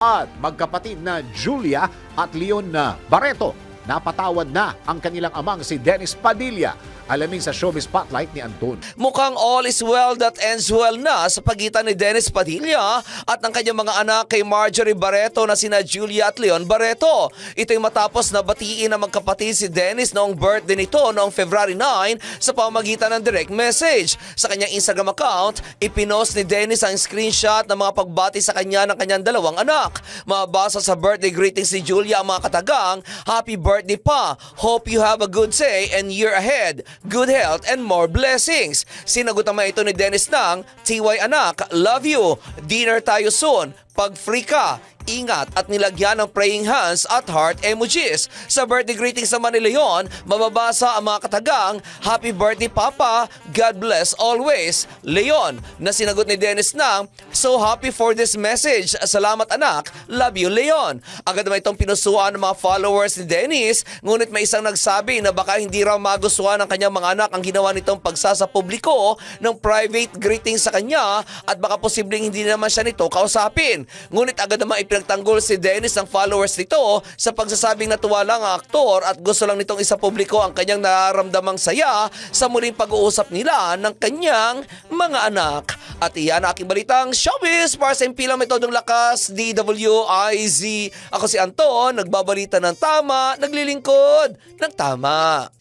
at magkapatid na Julia at Leon na Barreto. Napatawad na ang kanilang amang si Dennis Padilla. Alamin sa Showbiz Spotlight ni Anton. Mukhang all is well that ends well na sa pagitan ni Dennis Padilla at ng kanyang mga anak kay Marjorie Barreto na sina Julia at Leon Barreto. Ito'y matapos na batiin ng magkapatid si Dennis noong birthday nito noong February 9 sa pamagitan ng direct message. Sa kanyang Instagram account, ipinost ni Dennis ang screenshot ng mga pagbati sa kanya ng kanyang dalawang anak. Mabasa sa birthday greetings ni Julia ang mga katagang, Happy birthday pa! Hope you have a good day and year ahead. Good health and more blessings. Sinagot naman ito ni Dennis ng, TY anak, love you. Dinner tayo soon. Pag free ka, ingat at nilagyan ng praying hands at heart emojis. Sa birthday greetings naman ni Leon, mababasa ang mga katagang, Happy birthday Papa, God bless always. Leon, na sinagot ni Dennis ng, So happy for this message. Salamat anak, love you Leon. Agad naman itong pinusuan ng mga followers ni Dennis, ngunit may isang nagsabi na baka hindi raw magustuhan ng kanyang mga anak ang ginawa nitong pagsasapubliko ng private greetings sa kanya at baka posibleng hindi naman siya nito kausapin. Ngunit agad naman ipinagtanggol si Dennis ng followers nito sa pagsasabing natuwa lang ang aktor at gusto lang nitong isa publiko ang kanyang nararamdamang saya sa muling pag-uusap nila ng kanyang mga anak. At iyan ang aking balitang showbiz para sa impilang metodong lakas DWIZ. Ako si Anton, nagbabalita ng tama, naglilingkod ng tama.